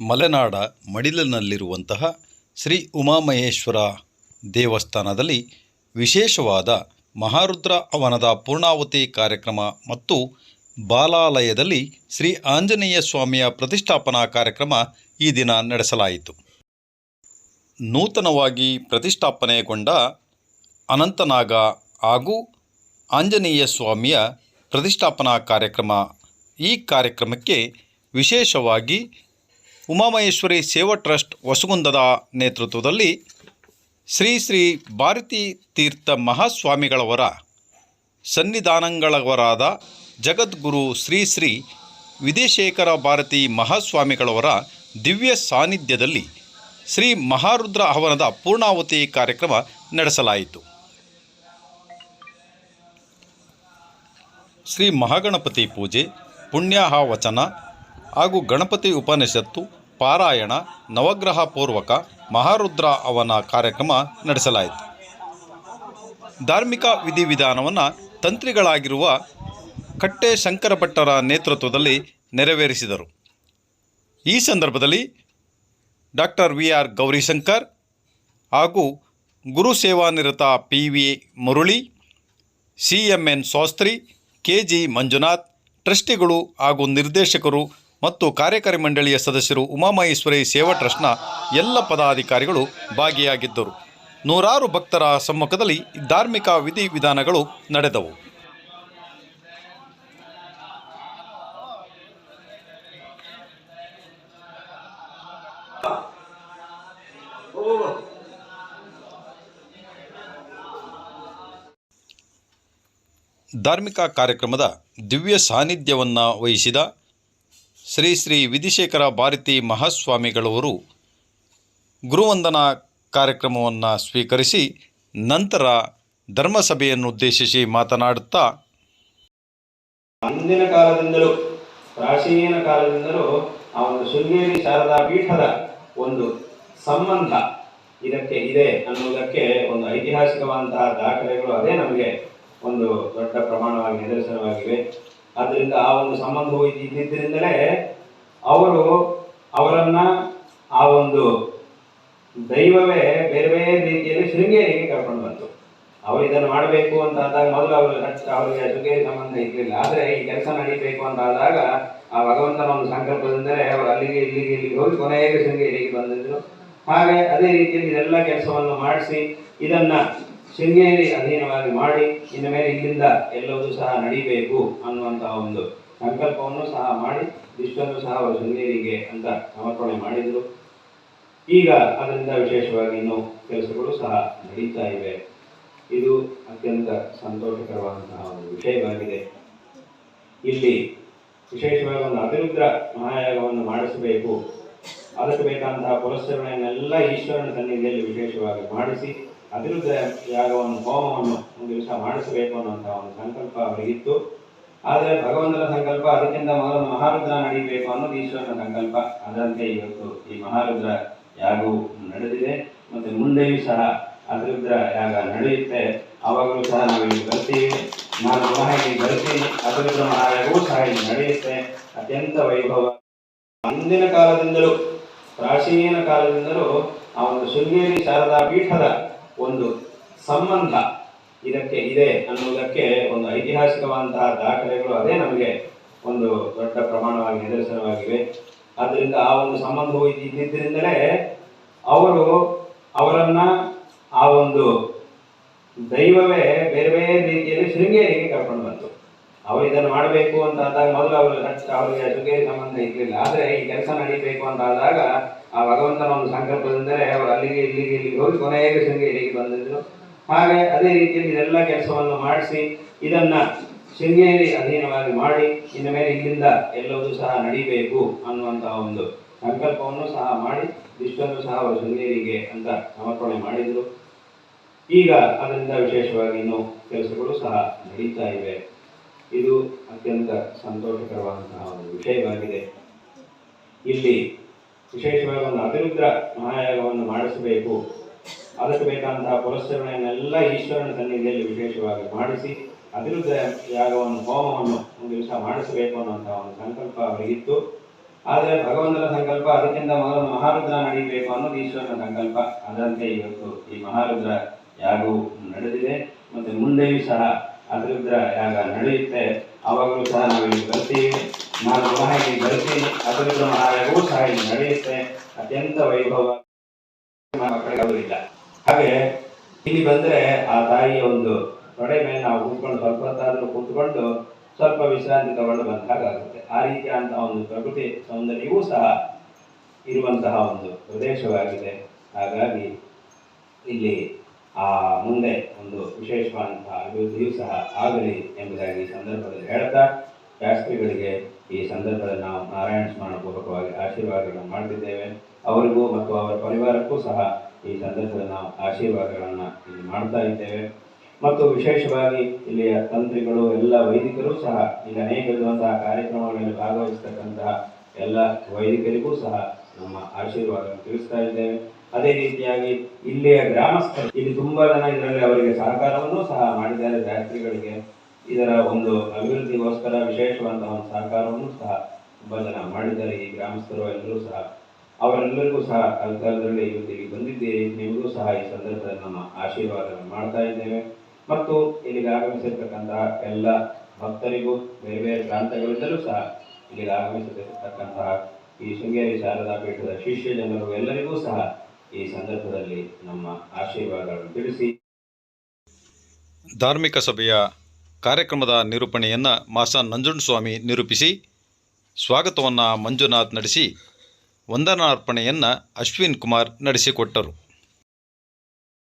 ಮಲೆನಾಡ ಮಡಿಲಿನಲ್ಲಿರುವಂತಹ ಶ್ರೀ ಉಮಾಮಹೇಶ್ವರ ದೇವಸ್ಥಾನದಲ್ಲಿ ವಿಶೇಷವಾದ ಮಹಾರುದ್ರ ಅವನದ ಪೂರ್ಣಾವತಿ ಕಾರ್ಯಕ್ರಮ ಮತ್ತು ಬಾಲಾಲಯದಲ್ಲಿ ಶ್ರೀ ಆಂಜನೇಯ ಸ್ವಾಮಿಯ ಪ್ರತಿಷ್ಠಾಪನಾ ಕಾರ್ಯಕ್ರಮ ಈ ದಿನ ನಡೆಸಲಾಯಿತು. ನೂತನವಾಗಿ ಪ್ರತಿಷ್ಠಾಪನೆಗೊಂಡ ಅನಂತನಾಗ ಹಾಗೂ ಆಂಜನೇಯ ಸ್ವಾಮಿಯ ಪ್ರತಿಷ್ಠಾಪನಾ ಕಾರ್ಯಕ್ರಮ ಈ ಕಾರ್ಯಕ್ರಮಕ್ಕೆ ವಿಶೇಷವಾಗಿ ಉಮಾಮಹೇಶ್ವರಿ ಸೇವಾ ಟ್ರಸ್ಟ್ ಹೊಸಗುಂದದ ನೇತೃತ್ವದಲ್ಲಿ ಶ್ರೀ ಶ್ರೀ ಭಾರತೀ ತೀರ್ಥ ಮಹಾಸ್ವಾಮಿಗಳವರ ಸನ್ನಿಧಾನಗಳವರಾದ ಜಗದ್ಗುರು ಶ್ರೀ ಶ್ರೀ ವಿದೇಶೇಖರ ಭಾರತಿ ಮಹಾಸ್ವಾಮಿಗಳವರ ದಿವ್ಯ ಸಾನ್ನಿಧ್ಯದಲ್ಲಿ ಶ್ರೀ ಮಹಾರುದ್ರ ಹವನದ ಪೂರ್ಣಾವತಿ ಕಾರ್ಯಕ್ರಮ ನಡೆಸಲಾಯಿತು. ಶ್ರೀ ಮಹಾಗಣಪತಿ ಪೂಜೆ ಪುಣ್ಯಾಹ ವಚನ ಹಾಗೂ ಗಣಪತಿ ಉಪನಿಷತ್ತು ಪಾರಾಯಣ ನವಗ್ರಹ ಪೂರ್ವಕ ಮಹಾರುದ್ರ ಅವನ ಕಾರ್ಯಕ್ರಮ ನಡೆಸಲಾಯಿತು. ಧಾರ್ಮಿಕ ವಿಧಿವಿಧಾನವನ್ನು ತಂತ್ರಿಗಳಾಗಿರುವ ಕಟ್ಟೆ ಶಂಕರ ಭಟ್ಟರ ನೇತೃತ್ವದಲ್ಲಿ ನೆರವೇರಿಸಿದರು. ಈ ಸಂದರ್ಭದಲ್ಲಿ ಡಾಕ್ಟರ್ ವಿ ಆರ್ ಗೌರಿಶಂಕರ್ ಹಾಗೂ ಗುರು ಸೇವಾನಿರತ P V Murali C M N Shastri K G Manjunath, ಟ್ರಸ್ಟಿಗಳು ಹಾಗೂ ನಿರ್ದೇಶಕರು ಮತ್ತು ಕಾರ್ಯಕಾರಿ ಮಂಡಳಿಯ ಸದಸ್ಯರು ಉಮಾಮಹೇಶ್ವರಿ ಸೇವಾ ಟ್ರಸ್ಟ್ನ ಎಲ್ಲ ಪದಾಧಿಕಾರಿಗಳು ಭಾಗಿಯಾಗಿದ್ದರು. ನೂರಾರು ಭಕ್ತರ ಸಮ್ಮುಖದಲ್ಲಿ ಧಾರ್ಮಿಕ ವಿಧಿವಿಧಾನಗಳು ನಡೆದವು. ಧಾರ್ಮಿಕ ಕಾರ್ಯಕ್ರಮದ ದಿವ್ಯ ಸಾನ್ನಿಧ್ಯವನ್ನು ವಹಿಸಿದ ಶ್ರೀ ಶ್ರೀ ವಿಧಿಶೇಖರ ಭಾರತಿ ಮಹಾಸ್ವಾಮಿಗಳವರು ಗುರುವಂದನಾ ಕಾರ್ಯಕ್ರಮವನ್ನು ಸ್ವೀಕರಿಸಿ ನಂತರ ಧರ್ಮಸಭೆಯನ್ನು ಉದ್ದೇಶಿಸಿ ಮಾತನಾಡುತ್ತಾ ಅಂದಿನ ಕಾಲದಿಂದಲೂ, ಪ್ರಾಚೀನ ಕಾಲದಿಂದಲೂ ಆ ಒಂದು ಶೃಂಗೇರಿ ಶಾರದಾ ಪೀಠದ ಒಂದು ಸಂಬಂಧ ಇದಕ್ಕೆ ಇದೆ ಅನ್ನುವುದಕ್ಕೆ ಒಂದು ಐತಿಹಾಸಿಕವಾದಂತಹ ದಾಖಲೆಗಳು, ಅದೇ ನಮಗೆ ಒಂದು ದೊಡ್ಡ ಪ್ರಮಾಣವಾಗಿ ನಿದರ್ಶನವಾಗಿವೆ. ಆದ್ದರಿಂದ ಆ ಒಂದು ಸಂಬಂಧವು ಇದ್ದ- ಇದ್ದಿದ್ದರಿಂದಲೇ ಅವರು ಅವರನ್ನ ಆ ಒಂದು ದೈವವೇ ಬೇರೆ ಬೇರೆ ರೀತಿಯಲ್ಲಿ ಶೃಂಗೇರಿಗೆ ಕರ್ಕೊಂಡು ಬಂತು. ಅವರು ಇದನ್ನು ಮಾಡಬೇಕು ಅಂತ ಆದಾಗ ಮೊದಲು ಅವರು ಅವರಿಗೆ ಶೃಂಗೇರಿ ಸಂಬಂಧ ಇರಲಿಲ್ಲ. ಆದರೆ ಈ ಕೆಲಸ ನಡೀಬೇಕು ಅಂತ ಆದಾಗ ಆ ಭಗವಂತನ ಒಂದು ಸಂಕಲ್ಪದಿಂದಲೇ ಅವರು ಅಲ್ಲಿಗೆ ಇಲ್ಲಿಗೆ ಇಲ್ಲಿಗೆ ಹೋಗಿ ಕೊನೆಗೆ ಶೃಂಗೇರಿಗೆ ಬಂದಿದ್ರು ಹಾಗೆ ಅದೇ ರೀತಿಯಲ್ಲಿ ಇದೆಲ್ಲ ಕೆಲಸವನ್ನು ಮಾಡಿಸಿ ಇದನ್ನ ಶೃಂಗೇರಿ ಅಧೀನವಾಗಿ ಮಾಡಿ, ಇನ್ನು ಮೇಲೆ ಇಲ್ಲಿಂದ ಎಲ್ಲವೂ ಸಹ ನಡಿಬೇಕು ಅನ್ನುವಂತಹ ಒಂದು ಸಂಕಲ್ಪವನ್ನು ಸಹ ಮಾಡಿ, ಇಷ್ಟನ್ನು ಸಹ ಅವರು ಶೃಂಗೇರಿಗೆ ಅಂತ ಸಮರ್ಪಣೆ ಮಾಡಿದರು. ಈಗ ಅದರಿಂದ ವಿಶೇಷವಾಗಿ ಇನ್ನು ಕೆಲಸಗಳು ಸಹ ನಡೀತಾ ಇವೆ. ಇದು ಅತ್ಯಂತ ಸಂತೋಷಕರವಾದಂತಹ ಒಂದು ವಿಷಯವಾಗಿದೆ. ಇಲ್ಲಿ ವಿಶೇಷವಾಗಿ ಒಂದು ಅಭಿರುದ್ರ ಮಹಾಯಾಗವನ್ನು ಮಾಡಿಸಬೇಕು. ಅದಕ್ಕೆ ಬೇಕಾದಂತಹ ಪುರಸ್ಕರಣೆಯನ್ನೆಲ್ಲ ಈಶ್ವರನ ಸನ್ನಿಧಿಯಲ್ಲಿ ವಿಶೇಷವಾಗಿ ಮಾಡಿಸಿ ಅಭಿರುದ್ರ ಯಾಗವನ್ನು ಹೋಮವನ್ನು ಒಂದು ದಿವಸ ಮಾಡಿಸಬೇಕು ಅನ್ನುವಂತಹ ಒಂದು ಸಂಕಲ್ಪ ಅವರಿಗಿತ್ತು ಆದರೆ ಭಗವಂತನ ಸಂಕಲ್ಪ ಅದಕ್ಕಿಂತ ಮೊದಲು ಮಹಾರುದ್ರ ನಡೀಬೇಕು ಅನ್ನೋದು ಈಶ್ವರನ ಸಂಕಲ್ಪ. ಅದರಂತೆ ಇವತ್ತು ಈ ಮಹಾರುದ್ರ ಯಾಗವು ನಡೆದಿದೆ. ಮತ್ತೆ ಮುಂದೆಯೂ ಸಹ ಅಭಿವೃದ್ಧ ಯಾಗ ನಡೆಯುತ್ತೆ. ಅವಾಗಲೂ ಸಹ ನಾವು ಇಲ್ಲಿ ಬರ್ತೀವಿ. ನಾನು ಪುನಃ ಬರ್ತೀನಿ. ಅಭಿವೃದ್ಧ ಮಹಾಯಾಗವೂ ಸಹ ಇಲ್ಲಿ ನಡೆಯುತ್ತೆ. ಅತ್ಯಂತ ವೈಭವ. ಅಂದಿನ ಕಾಲದಿಂದಲೂ, ಪ್ರಾಚೀನ ಕಾಲದಿಂದಲೂ ಆ ಒಂದು ಶೃಂಗೇರಿ ಶಾರದಾ ಪೀಠದ ಒಂದು ಸಂಬಂಧ ಇದಕ್ಕೆ ಇದೆ ಅನ್ನುವುದಕ್ಕೆ ಒಂದು ಐತಿಹಾಸಿಕವಾದಂತಹ ದಾಖಲೆಗಳು ಅದೇ ನಮಗೆ ಒಂದು ದೊಡ್ಡ ಪ್ರಮಾಣವಾಗಿ ನಿದರ್ಶನವಾಗಿವೆ. ಆದ್ದರಿಂದ ಆ ಒಂದು ಸಂಬಂಧವು ಇದ್ದ- ಇದ್ದಿದ್ದರಿಂದಲೇ ಅವರು ಅವರನ್ನ ಆ ಒಂದು ದೈವವೇ ಬೇರೆ ಬೇರೆ ರೀತಿಯಲ್ಲಿ ಶೃಂಗೇರಿಗೆ ಕರ್ಕೊಂಡು ಬಂತು. ಅವರು ಇದನ್ನು ಮಾಡಬೇಕು ಅಂತ ಆದಾಗ ಮೊದಲು ಅವರು, ಅವರಿಗೆ ಶೃಂಗೇರಿ ಸಂಬಂಧ ಇರಲಿಲ್ಲ. ಆದರೆ ಈ ಕೆಲಸ ನಡೀಬೇಕು ಅಂತ ಆದಾಗ ಆ ಒಂದು ಸಂಕಲ್ಪದಿಂದಲೇ ಅವರು ಅಲ್ಲಿಗೆ ಇಲ್ಲಿಗೆ ಇಲ್ಲಿಗೆ ಹೋಗಿ ಕೊನೆಗೆ ಶೃಂಗೇರಿಗೆ ಬಂದಿದ್ರು. ಹಾಗೆ ಅದೇ ರೀತಿಯಲ್ಲಿ ಇದೆಲ್ಲ ಕೆಲಸವನ್ನು ಮಾಡಿಸಿ ಇದನ್ನ ಶೃಂಗೇರಿ ಅಧೀನವಾಗಿ ಮಾಡಿ ಇನ್ನು ಮೇಲೆ ಇಲ್ಲಿಂದ ಎಲ್ಲವೂ ಸಹ ನಡಿಬೇಕು ಅನ್ನುವಂತಹ ಒಂದು ಸಂಕಲ್ಪವನ್ನು ಸಹ ಮಾಡಿ ಇಷ್ಟನ್ನು ಸಹ ಅವರು ಶೃಂಗೇರಿಗೆ ಅಂತ ಸಮರ್ಪಣೆ ಮಾಡಿದರು. ಈಗ ಅದರಿಂದ ವಿಶೇಷವಾಗಿ ಇನ್ನು ಕೆಲಸಗಳು ಸಹ ನಡೀತಾ ಇವೆ. ಇದು ಅತ್ಯಂತ ಸಂತೋಷಕರವಾದಂತಹ ಒಂದು ವಿಷಯವಾಗಿದೆ. ಇಲ್ಲಿ ವಿಶೇಷವಾಗಿ ಒಂದು ಅಭಿರುದ್ರ ಮಹಾಯಾಗವನ್ನು ಮಾಡಿಸಬೇಕು. ಅದಕ್ಕೆ ಬೇಕಾದಂತಹ ಪುರಸ್ಕರಣೆಯನ್ನೆಲ್ಲ ಈಶ್ವರನ ಸನ್ನಿಧಿಯಲ್ಲಿ ವಿಶೇಷವಾಗಿ ಮಾಡಿಸಿ, ಅಭಿರುದ್ರ ಯಾಗವನ್ನು, ಹೋಮವನ್ನು ಒಂದು ದಿವಸ ಮಾಡಿಸಬೇಕು ಅನ್ನುವಂತಹ ಒಂದು ಸಂಕಲ್ಪ ಅವರಿಗಿತ್ತು ಆದರೆ ಭಗವಂತನ ಸಂಕಲ್ಪ, ಅದಕ್ಕಿಂತ ಮೊದಲು ಮಹಾರುದ್ರ ನಡೀಬೇಕು ಅನ್ನೋದು ಈಶ್ವರನ ಸಂಕಲ್ಪ. ಅದರಂತೆ ಇವತ್ತು ಈ ಮಹಾರುದ್ರ ಯಾಗವು ನಡೆದಿದೆ. ಮತ್ತೆ ಮುಂದೆಯೂ ಸಹ ಅತಿರುದ್ರ ಯಾಗ ನಡೆಯುತ್ತೆ, ಅವಾಗಲೂ ಸಹ ನಾವು ಇಲ್ಲಿ ಬರ್ತೀವಿ. ನಾನು ಮಹಾಗಿ ಬರ್ತೀನಿ. ಅದರಿಂದ ಮಹಾಯಾಗವೂ ಸಹ ಇಲ್ಲಿ ನಡೆಯುತ್ತೆ. ಅತ್ಯಂತ ವೈಭವ ಇಲ್ಲ. ಹಾಗೆ ಇಲ್ಲಿ ಬಂದ್ರೆ ಆ ತಾಯಿಯ ಒಂದು ತೊಡೆ ಮೇಲೆ ನಾವು ಕೂತ್ಕೊಂಡು ಸ್ವಲ್ಪ ಹೊತ್ತಾದ್ರೂ ಕೂತ್ಕೊಂಡು ಸ್ವಲ್ಪ ವಿಶ್ರಾಂತಿ ತಗೊಂಡು ಬಂದ ಹಾಗಾಗುತ್ತೆ ಆ ರೀತಿಯಾದಂತಹ ಒಂದು ಪ್ರಕೃತಿ ಸೌಂದರ್ಯವೂ ಸಹ ಇರುವಂತಹ ಒಂದು ಪ್ರದೇಶವಾಗಿದೆ. ಹಾಗಾಗಿ ಇಲ್ಲಿ ಆ ಮುಂದೆ ಒಂದು ವಿಶೇಷವಾದಂತಹ ಅಭಿವೃದ್ಧಿಯೂ ಸಹ ಆಗಲಿ ಎಂಬುದಾಗಿ ಈ ಸಂದರ್ಭದಲ್ಲಿ ಹೇಳ್ತಾ, ಶಾಸ್ತ್ರಿಗಳಿಗೆ ಈ ಸಂದರ್ಭದಲ್ಲಿ ನಾವು ನಾರಾಯಣ ಸ್ಮರಣ ಪೂರ್ವಕವಾಗಿ ಆಶೀರ್ವಾದಗಳನ್ನು ಮಾಡುತ್ತಿದ್ದೇವೆ ಅವರಿಗೂ ಮತ್ತು ಅವರ ಪರಿವಾರಕ್ಕೂ ಸಹ ಈ ಸಂದರ್ಭದಲ್ಲಿ ನಾವು ಆಶೀರ್ವಾದಗಳನ್ನು ಇಲ್ಲಿ ಮಾಡ್ತಾ ಇದ್ದೇವೆ. ಮತ್ತು ವಿಶೇಷವಾಗಿ ಇಲ್ಲಿಯ ತಂತ್ರಿಗಳು, ಎಲ್ಲ ವೈದಿಕರು ಸಹ ಈಗ ಅನೇಕ ವಿಧವಂತಹ ಕಾರ್ಯಕ್ರಮಗಳಲ್ಲಿ ಭಾಗವಹಿಸ್ತಕ್ಕಂತಹ ಎಲ್ಲ ವೈದಿಕರಿಗೂ ಸಹ ನಮ್ಮ ಆಶೀರ್ವಾದವನ್ನು ತಿಳಿಸ್ತಾ ಇದ್ದೇವೆ. ಅದೇ ರೀತಿಯಾಗಿ ಇಲ್ಲಿಯ ಗ್ರಾಮಸ್ಥರು, ಇಲ್ಲಿ ತುಂಬಾ ಜನ ಇದರಲ್ಲಿ ಅವರಿಗೆ ಸಹಕಾರವನ್ನು ಸಹ ಮಾಡಿದ್ದಾರೆ ಯಾತ್ರಿಗಳಿಗೆ. ಇದರ ಒಂದು ಅಭಿವೃದ್ಧಿಗೋಸ್ಕರ ವಿಶೇಷವಾದಂತಹ ಒಂದು ಸಹಕಾರವನ್ನು ಸಹ ತುಂಬಾ ಜನ ಮಾಡಿದ್ದಾರೆ ಈ ಗ್ರಾಮಸ್ಥರು ಎಲ್ಲರೂ ಸಹ. ಅವರೆಲ್ಲರಿಗೂ ಸಹ ಕಾಲದಲ್ಲಿ ಇವತ್ತಿಗೆ ಬಂದಿದ್ದೀರಿ. ನಿಮಗೂ ಸಹ ಈ ಸಂದರ್ಭದಲ್ಲಿ ನಮ್ಮ ಆಶೀರ್ವಾದವನ್ನು ಮಾಡ್ತಾ ಇದ್ದೇವೆ. ಮತ್ತು ಇಲ್ಲಿಗೆ ಆಗಮಿಸಿರ್ತಕ್ಕಂತಹ ಎಲ್ಲ ಭಕ್ತರಿಗೂ ಬೇರೆ ಬೇರೆ ಪ್ರಾಂತಗಳಿಂದಲೂ ಸಹ ಇಲ್ಲಿಗೆ ಆಗಮಿಸಿರ್ತಕ್ಕಂತಹ ಈ ಶೃಂಗೇರಿ ಶಾರದಾ ಪೀಠದ ಶಿಷ್ಯ ಜನರು ಎಲ್ಲರಿಗೂ ಸಹ ಈ ಸಂದರ್ಭದಲ್ಲಿ ನಮ್ಮ ಆಶೀರ್ವಾದಗಳನ್ನು ತಿಳಿಸಿ. ಧಾರ್ಮಿಕ ಸಭೆಯ ಕಾರ್ಯಕ್ರಮದ ನಿರೂಪಣೆಯನ್ನು ಮಾಸ ನಂಜುಂಡಸ್ವಾಮಿ ನಿರೂಪಿಸಿ, ಸ್ವಾಗತವನ್ನು ಮಂಜುನಾಥ್ ನಡೆಸಿ, ವಂದನಾರ್ಪಣೆಯನ್ನು ಅಶ್ವಿನ್ ಕುಮಾರ್ ನಡೆಸಿಕೊಟ್ಟರು.